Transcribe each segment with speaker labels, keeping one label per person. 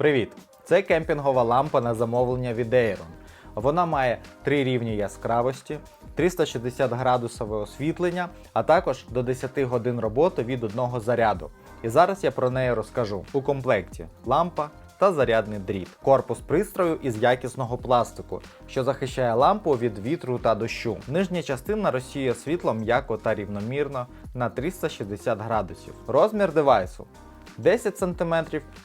Speaker 1: Привіт! Це кемпінгова лампа на замовлення від Aeron. Вона має три рівні яскравості, 360 градусове освітлення, а також до 10 годин роботи від одного заряду. І зараз я про неї розкажу. У комплекті лампа та зарядний дріт. Корпус пристрою із якісного пластику, що захищає лампу від вітру та дощу. Нижня частина розсіює світло м'яко та рівномірно на 360 градусів. Розмір девайсу 10 см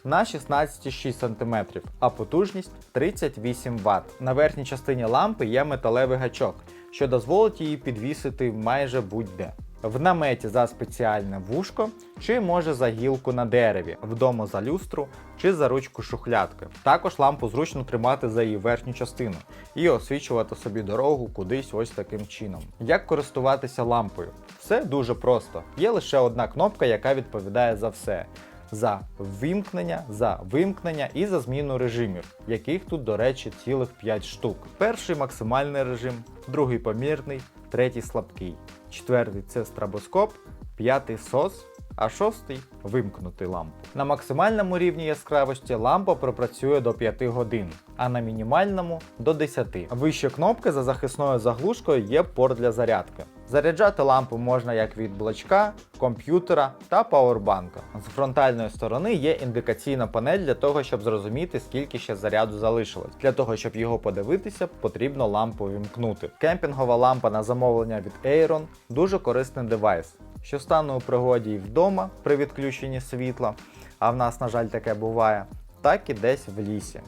Speaker 1: на 16,6 см, а потужність 38 Вт. На верхній частині лампи є металевий гачок, що дозволить її підвісити майже будь-де. В наметі за спеціальне вушко, чи може за гілку на дереві, вдома за люстру чи за ручку шухлядки. Також лампу зручно тримати за її верхню частину і освічувати собі дорогу кудись ось таким чином. Як користуватися лампою? Все дуже просто. Є лише одна кнопка, яка відповідає за все за вимкнення, за вимкнення і за зміну режимів, яких тут, до речі, цілих 5 штук. Перший максимальний режим, другий помірний, третій слабкий, четвертий це стробоскоп, п'ятий сос. А шостий вимкнути лампу. На максимальному рівні яскравості лампа пропрацює до 5 годин, а на мінімальному до 10. Вище кнопки за захисною заглушкою є порт для зарядки. Заряджати лампу можна як від блочка, комп'ютера та пауербанка. З фронтальної сторони є індикаційна панель для того, щоб зрозуміти, скільки ще заряду залишилось. Для того, щоб його подивитися, потрібно лампу вімкнути. Кемпінгова лампа на замовлення від Aeron дуже корисний девайс, що стане у пригоді і вдома при відключенні світла, а в нас, на жаль, таке буває, так і десь в лісі.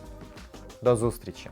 Speaker 1: До зустрічі!